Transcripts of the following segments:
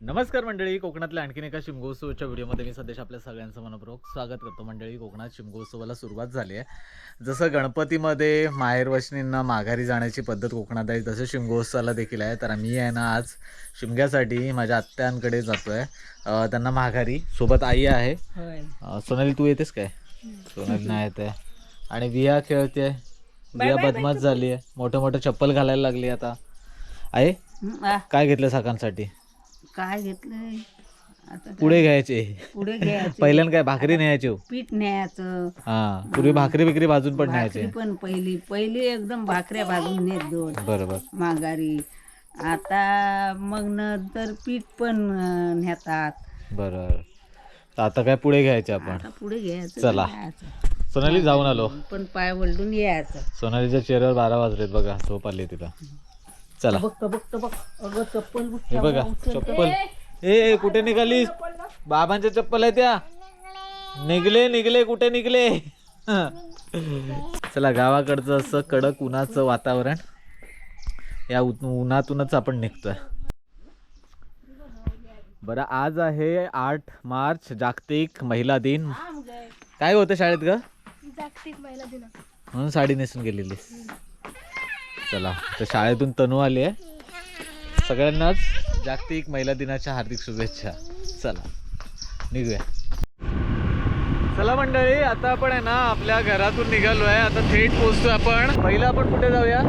नमस्कार मंडळी कोकणातल्या आणखीन एका शिमगोत्सवाच्या व्हिडिओमध्ये मी सध्या आपल्या सगळ्यांचं मनपूर्वक स्वागत करतो. मंडळी कोकणात शिमगोत्सवाला सुरुवात झाली आहे. जसं गणपतीमध्ये माहेर वशनींना माघारी जाण्याची पद्धत कोकणात आहे तसं शिमगोत्सवाला देखील आहे. तर मी आहे ना आज शिमग्यासाठी माझ्या आत्यांकडे जातो आहे त्यांना माघारी सोबत आई आहे. सोनाली तू येतेस काय? सोनाली नाही येते आणि विया खेळते विया बदमाश झाली आहे मोठं मोठं चप्पल घालायला लागली आता. आहे काय घेतलं सकाळसाठी काय घेतलंय? आता? पुढे घ्यायचे. पुढे घ्यायचं. पहिल्यानं काय भाकरी न्यायची हो? पीठ न्यायचं. हा पूर्वी भाकरी बिकरी भाजून पण भाकरी न्यायचे. पण पहिली पहिली एकदम भाकऱ्या भाजून नेत दोन. बरोबर. माघारी. आता मग नंतर पीठ पण अं, नेतात बरोबर. तर आता काय पुढे घ्यायचे आपण? आता पुढे घ्यायचं. चला. सोनाली जाऊन आलो. पण पाय वलडून यायचं. सोनालीच्या चेहऱ्यावर बारा वाजलेत बघा. झोप आली तिला. चला. बघ बघ बघ अगं चप्पल बघ हे बघा चप्पल. ए कुठे निघालीस? बाबांच्या चप्पल आहे त्या. निघले निघले कुठे निघले? चला गावाकडचं असं कडक उन्हाचं वातावरण. या उन्हातूनच आपण निघतोय. बरं आज आहे आठ मार्च जागतिक महिला दिन. काय होतं शाळेत ग? जागतिक महिला दिन म्हणून साडी नेसून गेलेलीस. चला तर शाळेतून तनू आली आहे. सगळ्यांनाच जागतिक महिला दिनाच्या हार्दिक शुभेच्छा. चला निघूया. चला मंडळी आता आपण आहे ना आपल्या घरातून निघालो आहे आता थेट पोहोचतोय आपण. पहिलं आपण कुठे जाऊया?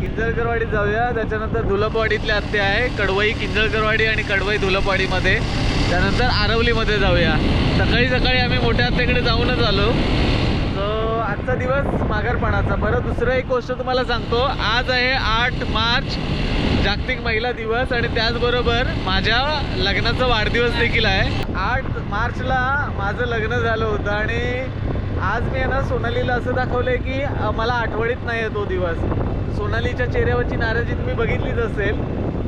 किंजळकरवाडीत जाऊया. त्याच्यानंतर धुलपवाडीतले आत्ते आहे. कडवई किंजळकरवाडी आणि कडवई धुलपवाडीमध्ये. त्यानंतर आरवलीमध्ये जाऊया. सकाळी सकाळी आम्ही मोठ्या आत्याकडे जाऊनच आलो. आजचा दिवस माघारपणाचा. बरं दुसरं एक गोष्ट तुम्हाला सांगतो. आज आहे आठ मार्च जागतिक महिला दिवस आणि त्याचबरोबर माझ्या लग्नाचा वाढदिवस देखील आहे. आठ मार्चला माझं लग्न झालं होतं आणि आज मी आहे ना सोनालीला असं दाखवलंय की मला आठवणीत नाही आहे तो दिवस. सोनालीच्या चेहऱ्यावरची नाराजी तुम्ही बघितलीच असेल.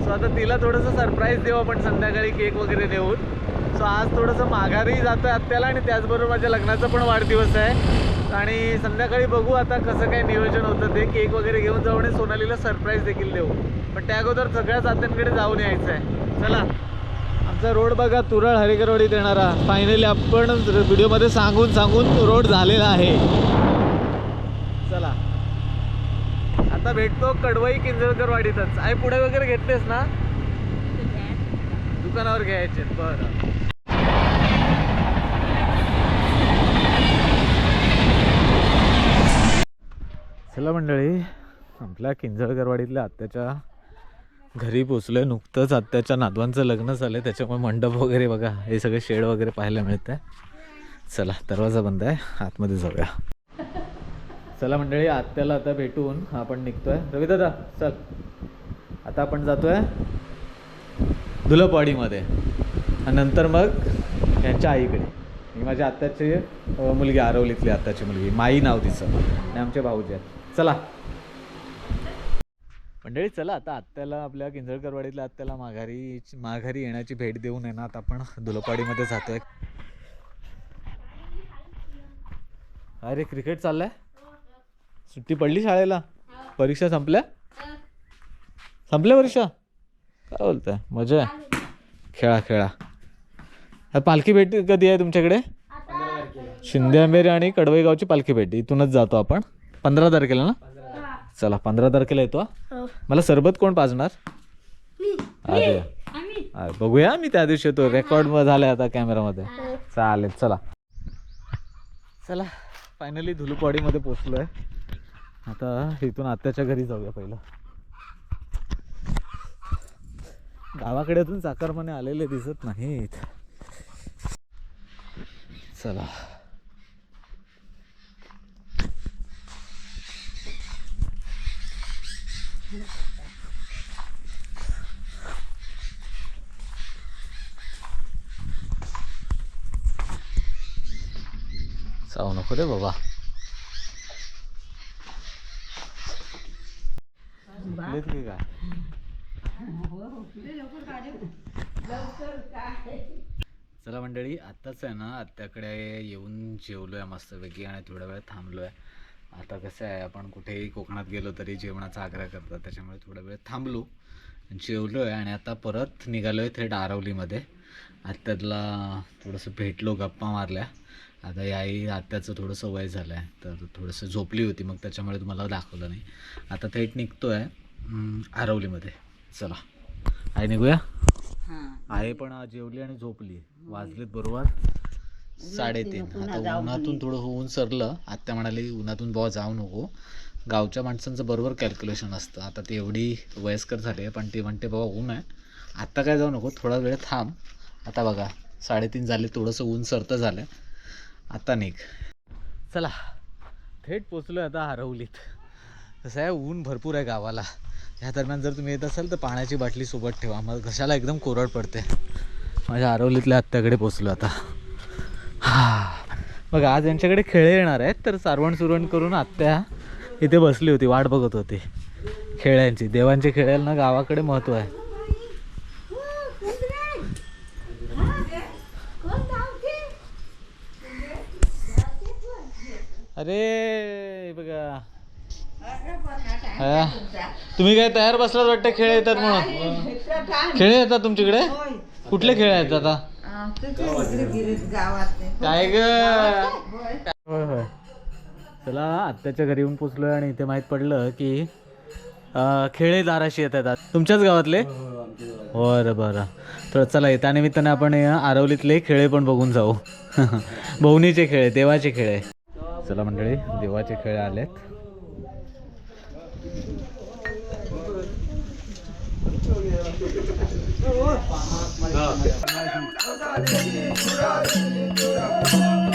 सो आता तिला थोडंसं सरप्राईज देऊ आपण संध्याकाळी केक वगैरे देऊन सो आज थोडंसं माघारही जातं आत्याला आणि त्याचबरोबर माझ्या लग्नाचा पण वाढदिवस आहे. आणि संध्याकाळी बघू आता कसं काय नियोजन होतं. ते केक वगैरे घेऊन जाऊ आणि सोनालीला सरप्राईज देखील देऊ. पण त्या अगोदर सगळ्याच आत्यांकडे जाऊन यायचं आहे. चला. आमचा रोड बघा तुरळ हरिकरवाडीत येणारा फायनली आपण व्हिडिओमध्ये सांगून सांगून रोड झालेला आहे. चला. आता भेटतो कडवई किंजळकरवाडीतच आहे पुढे वगैरे घेतलेस ना? दुकानावर घ्यायचे बरं. चला मंडळी आपल्या किंजळकरवाडीतल्या आत्याच्या घरी पोचलोय. नुकतंच आत्याच्या नातवांचं लग्न झालंय त्याच्यामुळे मंडप वगैरे बघा हे सगळे शेड वगैरे पाहायला मिळत आहे चला दरवाजा बंद आहे आतमध्ये जाऊया. चला मंडळी आत्याला आता भेटून आपण निघतोय. रवी दादा चल. आता आपण जातोय धुलपवाडीमध्ये आणि नंतर मग यांच्या आईकडे. ही माझ्या आत्याची मुलगी आरवलीतली आत्याची मुलगी. माई नाव तिचं. आणि आमचे भाऊजी आहेत. चला. मंडळी चला आता आत्याला आपल्या किंजळकरवाडीतल्या आत्याला माघारी माघारी येण्याची भेट देऊन आहे ना आता आपण धुलपाडीमध्ये जातोय. अरे क्रिकेट चाललाय? सुट्टी पडली शाळेला? परीक्षा संपल्या? संपल्या परीक्षा? काय बोलताय? मजा आहे. खेळा खेळा. पालखी भेट कधी आहे तुमच्याकडे? शिंदे आंबेरी आणि कडवई गावची पालखी भेट. इथूनच जातो आपण. पंधरा तारखेला ना? चला पंधरा तारखेला येतो हा. मला सरबत कोण पाजणार? अरे अरे, बघूया मी त्या दिवशी येतो. रेकॉर्ड झालाय आता कॅमेरामध्ये चालेल चला. चला फायनली धुलुपवाडीमध्ये पोचलोय. आता इथून आत्याच्या घरी जाऊया पहिलं. गावाकडे अजून चाकरमाने आलेले दिसत नाहीत. चला. जाऊ नको रे बाबा उठलेत की काय चला मंडळी आत्ताच आहे ना आत्याकडे येऊन जेवलो आहे मस्तपैकी आणि थोडा वेळ थांबलो आहे आता कसं आहे आपण कुठेही कोकणात गेलो तरी जेवणाचा आग्रह करतात त्याच्यामुळे थोडा वेळ थांबलो जेवलो आहे आणि आता परत निघालो आहे थेट आरवलीमध्ये. आत्यातला थोडंसं भेटलो गप्पा मारल्या. आता याही आत्याचं थोडंसं वय झालं आहे तर थोडंसं झोपली होती मग त्याच्यामुळे तुम्हाला दाखवलं नाही. आता थेट निघतो आहे आरवलीमध्ये. चला. आहे निघूया? हा. आहे पण जेवली आणि झोपली. वाजलेत बरोबर. साडेतीन आता उन्हातून थोडं होऊन सरलं. आत्या म्हणाली उन्हातून बुवा जाऊ नको. गावच्या माणसांचं बरोबर कॅल्क्युलेशन असतं. आता ती एवढी वयस्कर झाली आहे पण ती म्हणते बाबा ऊन आहे. आत्ता काय जाऊ नको थोडा वेळ थांब. आता बघा साडेतीन झाले थोडंसं ऊन सरतं झालं. आता निघ. चला थेट पोचलो आता हरवलीत. कसं आहे ऊन भरपूर आहे गावाला. ह्या दरम्यान जर तुम्ही येत असाल तर पाण्याची बाटली सोबत ठेवा. मग घशाला एकदम कोरड पडते. माझ्या आरवलीतल्या आत्याकडे पोचलो आता. हा बघ आज यांच्याकडे खेळ येणार आहेत तर सारवण सुरवण करून आत्या इथे बसली होती वाट बघत होती. खेळ्यांची देवांचे खेळायला ना गावाकडे महत्त्व आहे. अरे बघा. हा. तुम्ही काय तयार बसलात वाटतं खेळ येतात म्हणून? खेळ येतात तुमच्याकडे? कुठले खेळ आहेत आता? काय ग? होय होय. चला आत्याच्या घरी येऊन पोचलोय आणि इथे माहीत पडलं की अं, खेळे दाराशी येतात आज. तुमच्याच गावातले? बरं बरं. तर चला येत्या निमित्ताने आपण हे आरवलीतले खेळे पण बघून जाऊ. भवनीचे खेळ देवाचे खेळ. चला मंडळी देवाचे खेळ आलेत. 我，啊！不打你，不打你，不打你！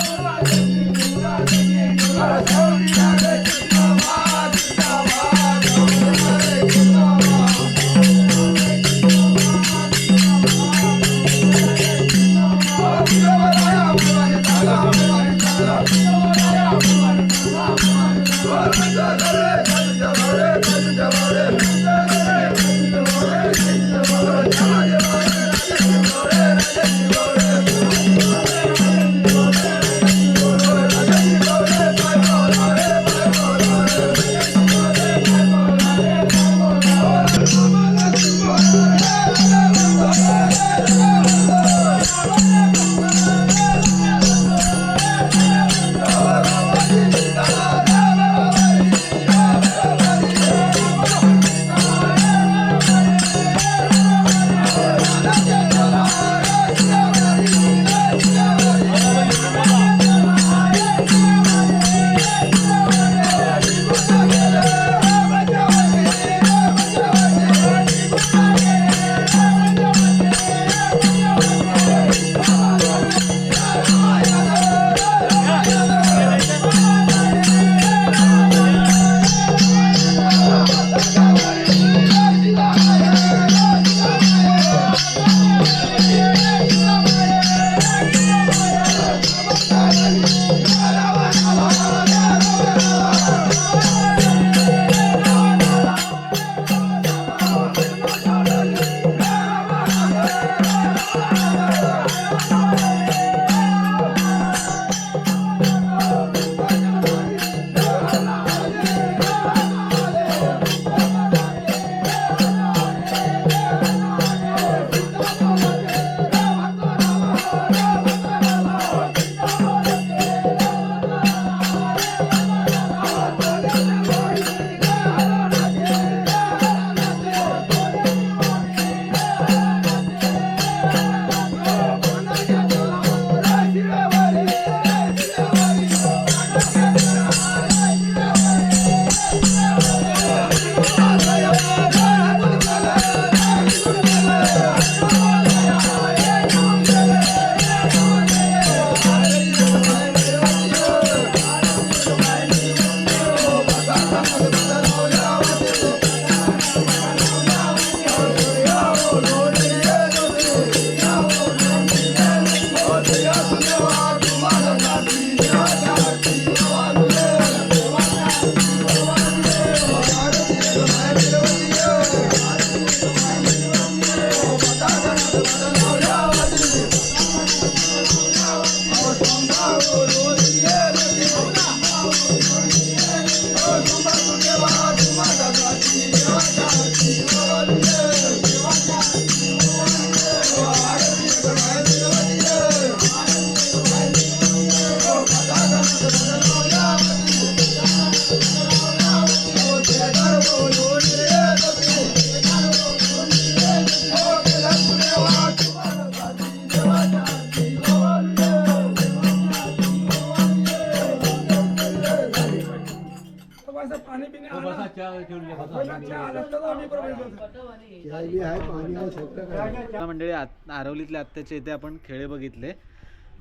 मंडळी आरवलीतले आत्ताचे इथे आपण खेळे बघितले.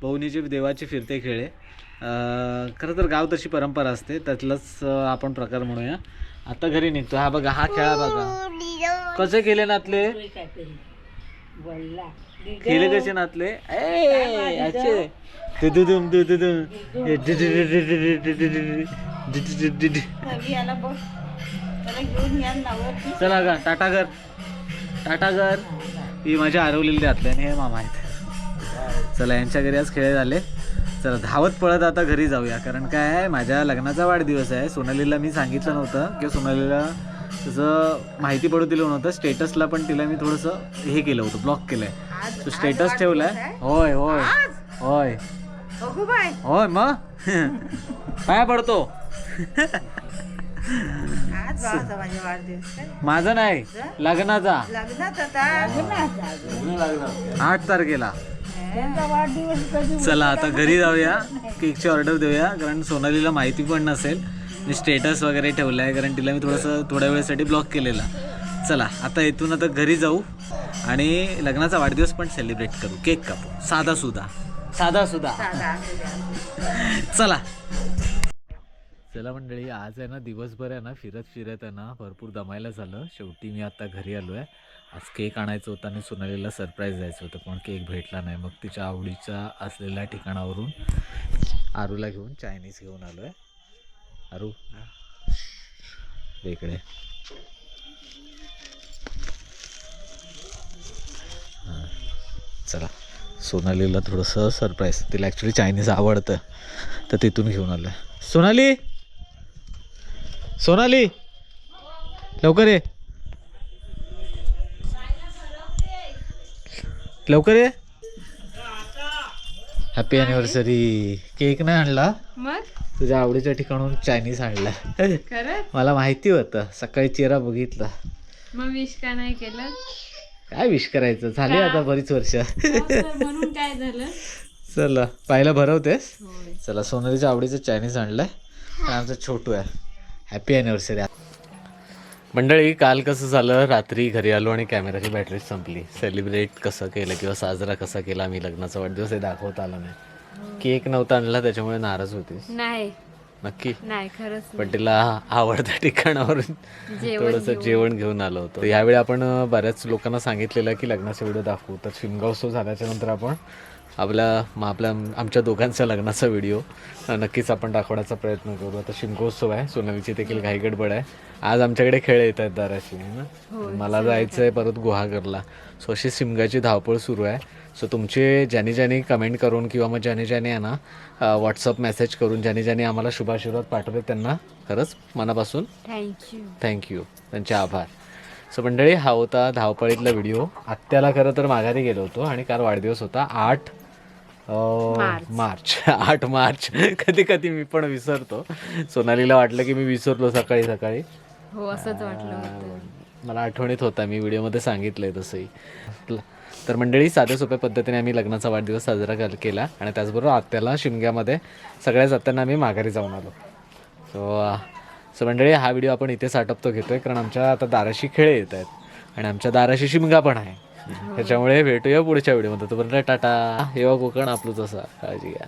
पवनीचे देवाचे फिरते खेळे. खरं तर गाव तशी परंपरा असते त्यातलाच आपण प्रकार म्हणूया. आता घरी निघतो. हा बघा हा खेळा बघा. कसे केले नातले? केले कसे नातले? ए, याचे दुदुदुम, चला ग टाटा कर. टाटा कर. ही माझ्या आरवलेली आणि हे मामा आहेत. चला यांच्या घरी आज खेळ झाले. चला धावत पळत आता घरी जाऊया. कारण काय आहे माझ्या लग्नाचा वाढदिवस आहे. सोनालीला मी सांगितलं नव्हतं. किंवा सोनालीला तसं माहिती पडू दिलं नव्हतं. स्टेटसला पण तिला मी थोडंसं हे केलं होतं ब्लॉक केलं आहे सो स्टेटस ठेवलं आहे? होय होय. होय. होय मग? पाया पडतो. आज भावाचा माझा वाढदिवस काय? माझा नाही लग्नाचा. लग्नात आता लग्नात आठ तारखेला. त्यांचा वाढदिवस कधी चला आता घरी जाऊया केकची ऑर्डर देऊया कारण सोनालीला माहिती पण नसेल. मी स्टेटस वगैरे ठेवलं आहे कारण तिला मी थोडंसं थोड्या वेळेसाठी ब्लॉक केलेला. चला आता इथून आता घरी जाऊ आणि लग्नाचा वाढदिवस पण सेलिब्रेट करू. केक कापू. साधा सुद्धा साधा सुद्धा साधा द्या. चला. चला मंडळी आज आहे ना दिवसभर आहे ना फिरत फिरत आहे ना भरपूर दमायला झालं. शेवटी मी आता घरी आलो आहे आज केक आणायचं होतं आणि सोनालीला सरप्राईज द्यायचं होतं. पण केक भेटला नाही. मग तिच्या आवडीच्या असलेल्या ठिकाणावरून आरूला घेऊन चायनीज घेऊन आलो आहे आरू. इकडे हां. चला. सोनालीला थोडंसं सरप्राईज तिला ॲक्च्युली चायनीज आवडतं. तर तिथून घेऊन आलं सोनाली! सोनाली लवकर ये. लवकर ये. हॅपी अॅनिव्हर्सरी केक नाही आणला. तुझ्या आवडीच्या ठिकाणून चायनीज आणला. मला माहिती होतं. सकाळी चेहरा बघितला. मग विश का नाही केलं? काय विश करायचं? झाली आता बरीच वर्ष. म्हणून काय झालं? चला पाहिलं भरवतेस? चला सोनालीच्या आवडीचं चायनीज आणलंय. आणि आमचं छोटू आहे. हॅपी अॅनिव्हर्सरी मंडळी काल कसं झालं? रात्री घरी आलो आणि कॅमेराची बॅटरी संपली. सेलिब्रेट कसं केलं किंवा साजरा कसा केला? आम्ही लग्नाचा वाढदिवस हे दाखवता आला नाही. केक नव्हता आणला त्याच्यामुळे नाराज होतीस. नाही. नक्की? नाही खरंच पण तिला आवडत्या ठिकाणावरून थोडंसं जेवण घेऊन आलो होतो. यावेळी आपण बऱ्याच लोकांना सांगितलेलं की लग्नाचा व्हिडिओ दाखवू तर शिमगावोत्सव झाल्याच्यानंतर आपण आपल्या मग आपल्या आमच्या दोघांचा लग्नाचा व्हिडिओ नक्कीच आपण दाखवण्याचा प्रयत्न करू. आता शिमगोत्सव आहे सोनालीची देखील घाई गडबड आहे. आज आमच्याकडे खेळ येत आहेत दाराशी है ना? मला जायचं आहे परत गुहागरला. सो अशी शिमगाची धावपळ सुरू आहे. सो तुमचे ज्यांनी ज्यांनी कमेंट करून किंवा मग ज्याने ज्याने आहे ना व्हॉट्सअप मेसेज करून ज्यांनी ज्यांनी आम्हाला शुभाशीर्वाद पाठवले त्यांना खरंच मनापासून थँक्यू थँक्यू त्यांचे आभार. सो मंडळी हा होता धावपळीतला व्हिडिओ आत्याला खरं तर माघारी गेलो होतो आणि काल वाढदिवस होता आठ मार्च. आठ मार्च. कधी कधी मी पण विसरतो. सोनालीला वाटलं की मी विसरलो सकाळी सकाळी. हो असंच वाटलं मला आठवणीत होता मी व्हिडिओमध्ये सांगितलंय तसंही. तर मंडळी साध्या सोप्या पद्धतीने आम्ही लग्नाचा वाढदिवस साजरा केल- आणि त्याचबरोबर आत्याला शिमग्यामध्ये सगळ्याच आत्यांना आम्ही माघारी जाऊन आलो. सो सो मंडळी हा व्हिडिओ आपण इथे साटपतो घेतोय कारण आमच्या आता दाराशी खेळ येत आहेत आणि आमच्या दाराशी शिमगा पण आहे. त्याच्यामुळे भेटूया पुढच्या व्हिडिओमध्ये तोपर्यंत टाटा. हेवा कोकण आपलं तसा. काळजी घ्या.